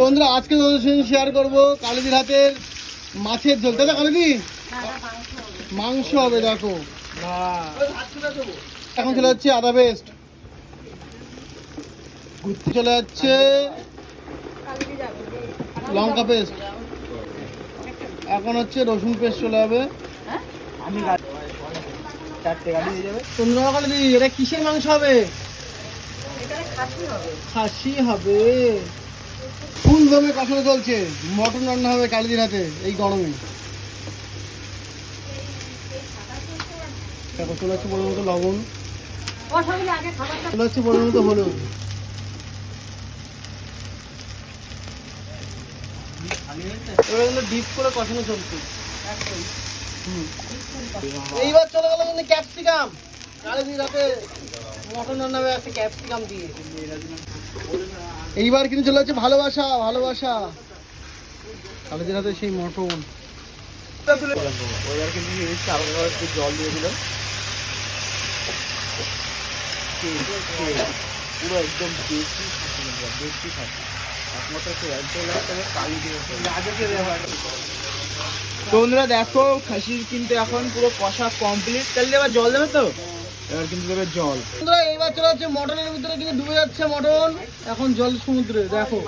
বন্ধুরা আজকে তোমাদের সঙ্গে শেয়ার করব কালিদির হাতের মাছের ঝোল। দাদা কালিদি মাংস হবে দেখো। এখন চলে যাচ্ছে আদা পেস্ট ঘুরতে চলে যাচ্ছে লঙ্কা পেস্ট এখন হচ্ছে রসুন পেস্ট চলে যাবে। আমি তোমরা এটা কিসের মাংস হবে। খাসি হবে। দমে কষানো চলছে মটন রান্না হবে কালিদির হাতে, এই গরমে। চলে যাচ্ছে পরিমাণ মতো লবণ। চলে যাচ্ছে পরিমাণ মতো ডিপ করে চলছে। হুম। এইবার চলে গেল ক্যাপসিকাম। কালিদির হাতে মটন রান্না হবে একটা ক্যাপসিকাম দিয়ে। এইবার কিন্তু চলে যাচ্ছে ভালোবাসা ভালোবাসা। কালিদির হাতে সেই মটন। জল দিয়ে দিলাম। পুরো একদম বেশি খাসি বেশি খাসি একমাত্র একটু একদম লাগতে হবে কালি দিয়ে তো বন্ধুরা দেখো খাসির কিন্তু এখন পুরো কষা কমপ্লিট তাহলে এবার জল দেবে তো? এবার কিন্তু দেবে জল। বন্ধুরা এইবার চলে যাচ্ছে মটনের ভিতরে কিন্তু ডুবে যাচ্ছে মটন। এখন জল সমুদ্রে দেখো।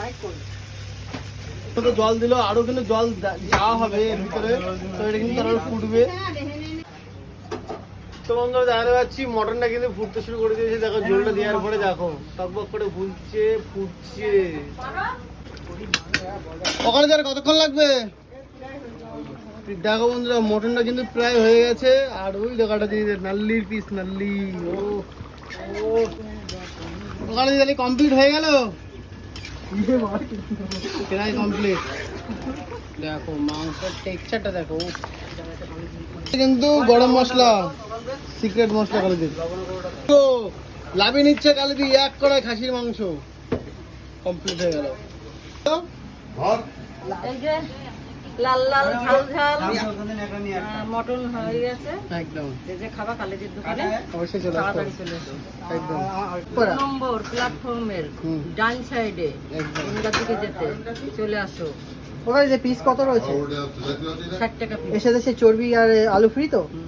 তো জল দিল আরও কিন্তু জল যাওয়া হবে এর ভিতরে। তো এটা কিন্তু আরও ফুটবে। তো বন্ধুরা দেখা পাচ্ছি মটনটা কিন্তু ফুটতে শুরু করে দিয়েছে। দেখো জলটা দেওয়ার পরে দেখো টকবক করে ফুলছে ফুটছে। ওখানে যার কতক্ষণ লাগবে? দেখো বন্ধুরা মটনটা কিন্তু প্রায় হয়ে গেছে। আর ওই দেখাটা দিয়ে নাল্লির পিস নাল্লি। ও ও। ওখানে তাহলে কমপ্লিট হয়ে গেল? প্রায় কমপ্লিট দেখো মাংসের টেক্সচারটা দেখো কিন্তু গরম মশলা সিক্রেট মশলা কালে দিন তো লাভি নিচ্ছে কালে দিয়ে এক কড়াই খাসির মাংস। কমপ্লিট হয়ে গেল। লাল লাল ঝাল ঝাল। মটন হয়ে গেছে। একদম। যে যে খাবা কালেজের দোকানে অবশ্যই চলে তাড়াতাড়ি চলে একদম। নম্বর প্ল্যাটফর্মের ডান সাইডে একদম। দিকে যেতে চলে আসো। ওখানে যে পিস কত রয়েছে? ষাট টাকা এর সাথে সে চর্বি আর আলু ফ্রি তো? হুম।